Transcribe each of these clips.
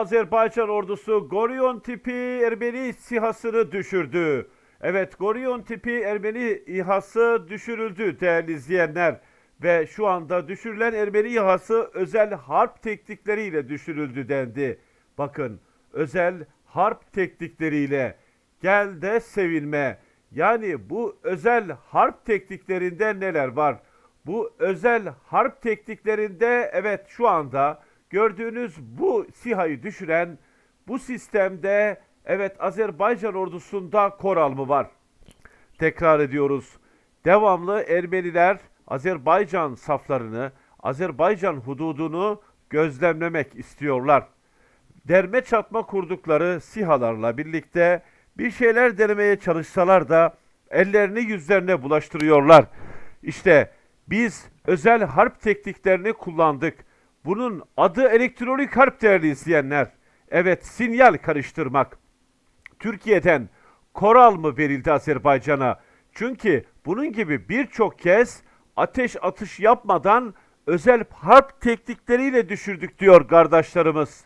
Azerbaycan ordusu Gorion tipi Ermeni SİHA'sını düşürdü. Evet Gorion tipi Ermeni İHA'sı düşürüldü değerli izleyenler. Ve şu anda düşürülen Ermeni İHA'sı özel harp teknikleriyle düşürüldü dendi. Bakın özel harp teknikleriyle gel de sevilme. Yani bu özel harp tekniklerinde neler var? Bu özel harp tekniklerinde evet şu anda gördüğünüz bu SİHA'yı düşüren bu sistemde evet Azerbaycan ordusunda Koral mı var? Tekrar ediyoruz. Devamlı Ermeniler Azerbaycan saflarını, Azerbaycan hududunu gözlemlemek istiyorlar. Derme çatma kurdukları SİHA'larla birlikte bir şeyler denemeye çalışsalar da ellerini yüzlerine bulaştırıyorlar. İşte biz özel harp tekniklerini kullandık. Bunun adı elektronik harp değerli izleyenler. Evet sinyal karıştırmak. Türkiye'den Koral mı verildi Azerbaycan'a? Çünkü bunun gibi birçok kez ateş atış yapmadan özel harp teknikleriyle düşürdük diyor kardeşlerimiz.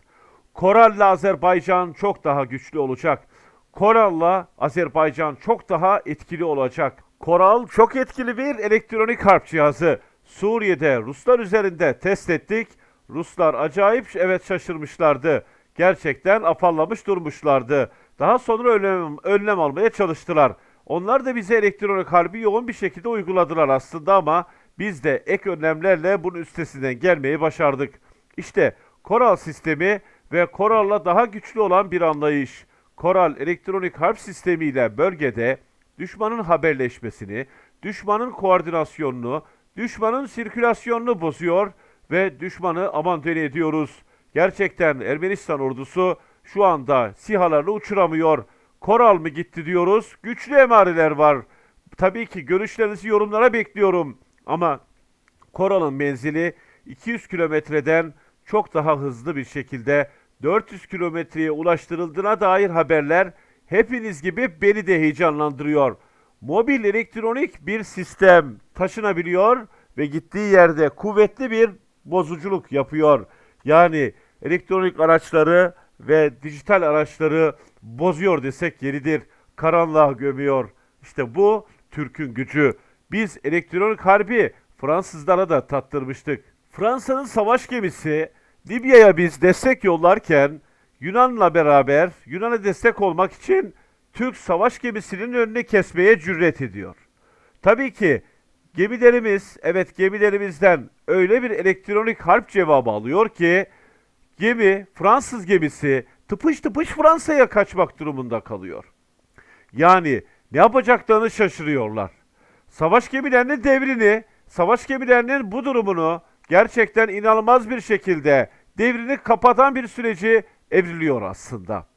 Koral'la Azerbaycan çok daha güçlü olacak. Koral'la Azerbaycan çok daha etkili olacak. Koral çok etkili bir elektronik harp cihazı. Suriye'de Ruslar üzerinde test ettik. Ruslar acayip evet şaşırmışlardı. Gerçekten afallamış durmuşlardı. Daha sonra önlem, önlem almaya çalıştılar. Onlar da bize elektronik harbi yoğun bir şekilde uyguladılar aslında ama biz de ek önlemlerle bunun üstesinden gelmeyi başardık. İşte Koral sistemi ve Koral'la daha güçlü olan bir anlayış. Koral elektronik harp sistemiyle bölgede düşmanın haberleşmesini, düşmanın koordinasyonunu, düşmanın sirkülasyonunu bozuyor ve düşmanı aman deli ediyoruz. Gerçekten Ermenistan ordusu şu anda sihalarını uçuramıyor. Koral mı gitti diyoruz. Güçlü emareler var. Tabii ki görüşlerinizi yorumlara bekliyorum. Ama Koral'ın menzili 200 kilometreden çok daha hızlı bir şekilde 400 kilometreye ulaştırıldığına dair haberler hepiniz gibi beni de heyecanlandırıyor. Mobil elektronik bir sistem taşınabiliyor ve gittiği yerde kuvvetli bir bozuculuk yapıyor. Yani elektronik araçları ve dijital araçları bozuyor desek yeridir. Karanlığa gömüyor. İşte bu Türk'ün gücü. Biz elektronik harbi Fransızlara da tattırmıştık. Fransa'nın savaş gemisi Libya'ya biz destek yollarken Yunan'la beraber Yunan'a destek olmak için Türk savaş gemisinin önünü kesmeye cüret ediyor. Tabii ki gemilerimiz, evet gemilerimizden öyle bir elektronik harp cevabı alıyor ki gemi, Fransız gemisi tıpış tıpış Fransa'ya kaçmak durumunda kalıyor. Yani ne yapacaklarını şaşırıyorlar. Savaş gemilerinin devrini, savaş gemilerinin bu durumunu gerçekten inanılmaz bir şekilde devrini kapatan bir süreci evriliyor aslında.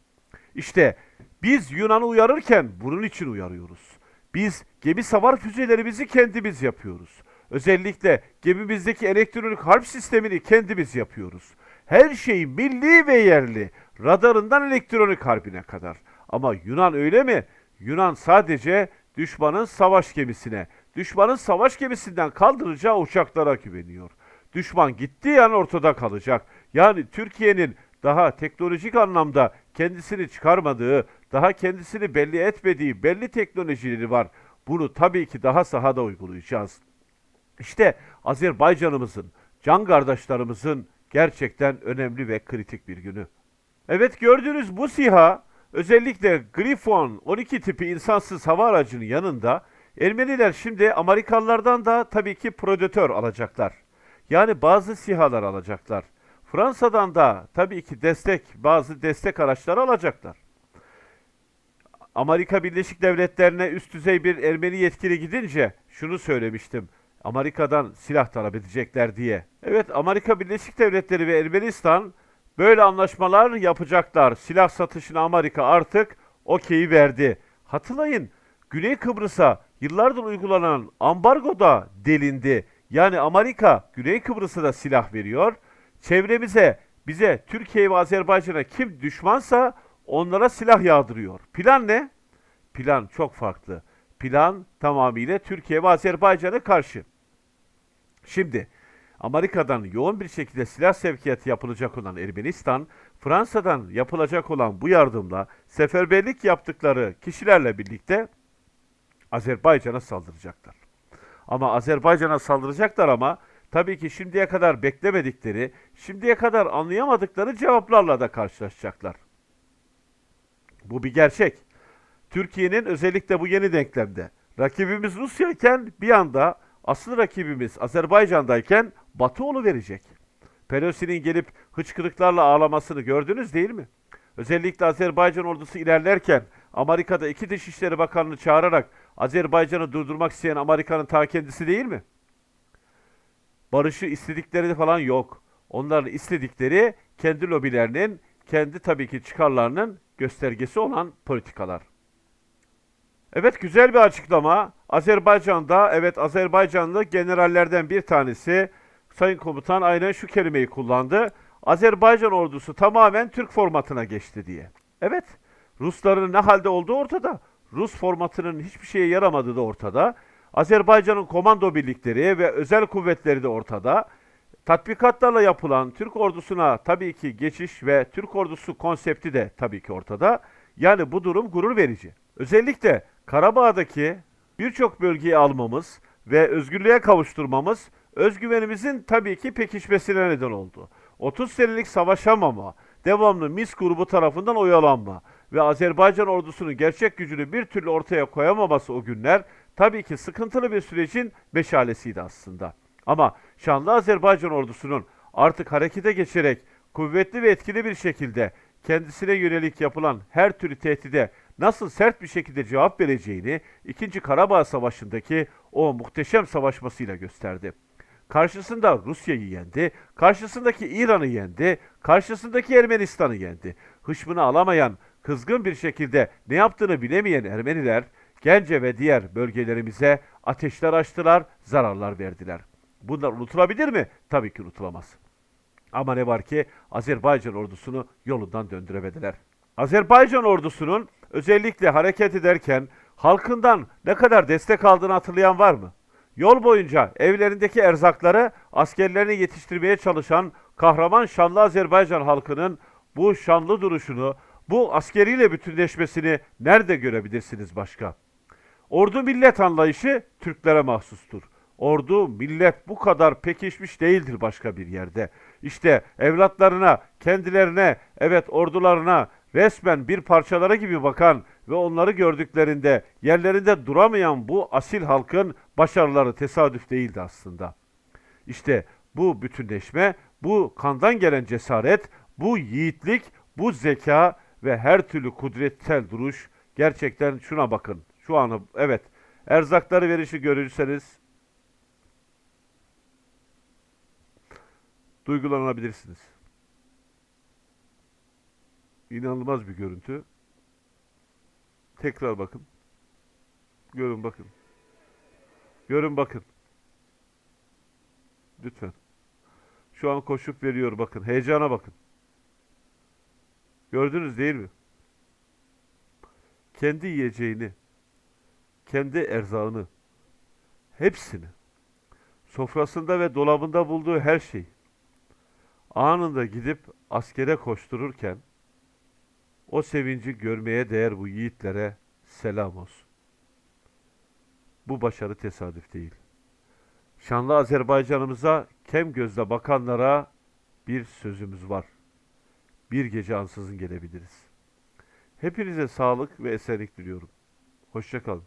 İşte biz Yunan'ı uyarırken bunun için uyarıyoruz. Biz gemi savar füzelerimizi kendimiz yapıyoruz. Özellikle gemimizdeki elektronik harp sistemini kendimiz yapıyoruz. Her şey milli ve yerli. Radarından elektronik harbine kadar. Ama Yunan öyle mi? Yunan sadece düşmanın savaş gemisine, düşmanın savaş gemisinden kaldıracağı uçaklara güveniyor. Düşman gittiği an ortada kalacak. Yani Türkiye'nin daha teknolojik anlamda kendisini çıkarmadığı, daha kendisini belli etmediği belli teknolojileri var. Bunu tabii ki daha sahada uygulayacağız. İşte Azerbaycan'ımızın, can kardeşlerimizin gerçekten önemli ve kritik bir günü. Evet gördüğünüz bu SİHA özellikle Griffon 12 tipi insansız hava aracının yanında Ermeniler şimdi Amerikalılardan da tabii ki Predator alacaklar. Yani bazı SİHA'lar alacaklar. Fransa'dan da tabii ki destek, bazı destek araçları alacaklar. Amerika Birleşik Devletleri'ne üst düzey bir Ermeni yetkili gidince şunu söylemiştim. Amerika'dan silah talep edecekler diye. Evet Amerika Birleşik Devletleri ve Ermenistan böyle anlaşmalar yapacaklar. Silah satışına Amerika artık okeyi verdi. Hatırlayın Güney Kıbrıs'a yıllardır uygulanan ambargo da delindi. Yani Amerika Güney Kıbrıs'a da silah veriyor. Çevremize, bize, Türkiye ve Azerbaycan'a kim düşmansa onlara silah yağdırıyor. Plan ne? Plan çok farklı. Plan tamamıyla Türkiye ve Azerbaycan'a karşı. Şimdi Amerika'dan yoğun bir şekilde silah sevkiyatı yapılacak olan Ermenistan, Fransa'dan yapılacak olan bu yardımla seferberlik yaptıkları kişilerle birlikte Azerbaycan'a saldıracaklar. Ama Azerbaycan'a saldıracaklar ama tabii ki şimdiye kadar beklemedikleri, şimdiye kadar anlayamadıkları cevaplarla da karşılaşacaklar. Bu bir gerçek. Türkiye'nin özellikle bu yeni denklemde rakibimiz Rusya iken bir anda asıl rakibimiz Azerbaycan'dayken Batı verecek. Pelosi'nin gelip hıçkırıklarla ağlamasını gördünüz değil mi? Özellikle Azerbaycan ordusu ilerlerken Amerika'da iki Dışişleri Bakanı'nı çağırarak Azerbaycan'ı durdurmak isteyen Amerika'nın ta kendisi değil mi? Barışı istedikleri falan yok. Onların istedikleri kendi lobilerinin, kendi tabii ki çıkarlarının göstergesi olan politikalar. Evet güzel bir açıklama. Azerbaycan'da evet Azerbaycanlı generallerden bir tanesi Sayın Komutan aynen şu kelimeyi kullandı. Azerbaycan ordusu tamamen Türk formatına geçti diye. Evet Rusların ne halde olduğu ortada. Rus formatının hiçbir şeye yaramadığı da ortada. Azerbaycan'ın komando birlikleri ve özel kuvvetleri de ortada. Tatbikatlarla yapılan Türk ordusuna tabii ki geçiş ve Türk ordusu konsepti de tabii ki ortada. Yani bu durum gurur verici. Özellikle Karabağ'daki birçok bölgeyi almamız ve özgürlüğe kavuşturmamız özgüvenimizin tabii ki pekişmesine neden oldu. 30 senelik savaşamama, devamlı MIS grubu tarafından oyalanma ve Azerbaycan ordusunun gerçek gücünü bir türlü ortaya koyamaması o günler tabii ki sıkıntılı bir sürecin meşalesiydi aslında. Ama şanlı Azerbaycan ordusunun artık harekete geçerek kuvvetli ve etkili bir şekilde kendisine yönelik yapılan her türlü tehdide nasıl sert bir şekilde cevap vereceğini 2. Karabağ Savaşı'ndaki o muhteşem savaşmasıyla gösterdi. Karşısında Rusya'yı yendi, karşısındaki İran'ı yendi, karşısındaki Ermenistan'ı yendi. Hışmını alamayan, kızgın bir şekilde ne yaptığını bilemeyen Ermeniler Gence ve diğer bölgelerimize ateşler açtılar, zararlar verdiler. Bunlar unutulabilir mi? Tabii ki unutulamaz. Ama ne var ki Azerbaycan ordusunu yolundan döndüremediler. Azerbaycan ordusunun özellikle hareket ederken halkından ne kadar destek aldığını hatırlayan var mı? Yol boyunca evlerindeki erzakları askerlerini yetiştirmeye çalışan kahraman şanlı Azerbaycan halkının bu şanlı duruşunu, bu askeriyle bütünleşmesini nerede görebilirsiniz başka? Ordu millet anlayışı Türklere mahsustur. Ordu millet bu kadar pekişmiş değildir başka bir yerde. İşte evlatlarına, kendilerine, evet ordularına resmen bir parçaları gibi bakan ve onları gördüklerinde yerlerinde duramayan bu asil halkın başarıları tesadüf değildi aslında. İşte bu bütünleşme, bu kandan gelen cesaret, bu yiğitlik, bu zeka ve her türlü kudretsel duruş gerçekten şuna bakın. Şu anı evet erzakları verişi görürseniz duygulanabilirsiniz. İnanılmaz bir görüntü. Tekrar bakın. Görün bakın. Görün bakın. Lütfen. Şu an koşup veriyor bakın. Heyecana bakın. Gördünüz değil mi? Kendi yiyeceğini, kendi erzağını, hepsini, sofrasında ve dolabında bulduğu her şey, anında gidip askere koştururken, o sevinci görmeye değer bu yiğitlere selam olsun. Bu başarı tesadüf değil. Şanlı Azerbaycanımıza kem gözle bakanlara bir sözümüz var. Bir gece ansızın gelebiliriz. Hepinize sağlık ve esenlik diliyorum. Hoşçakalın.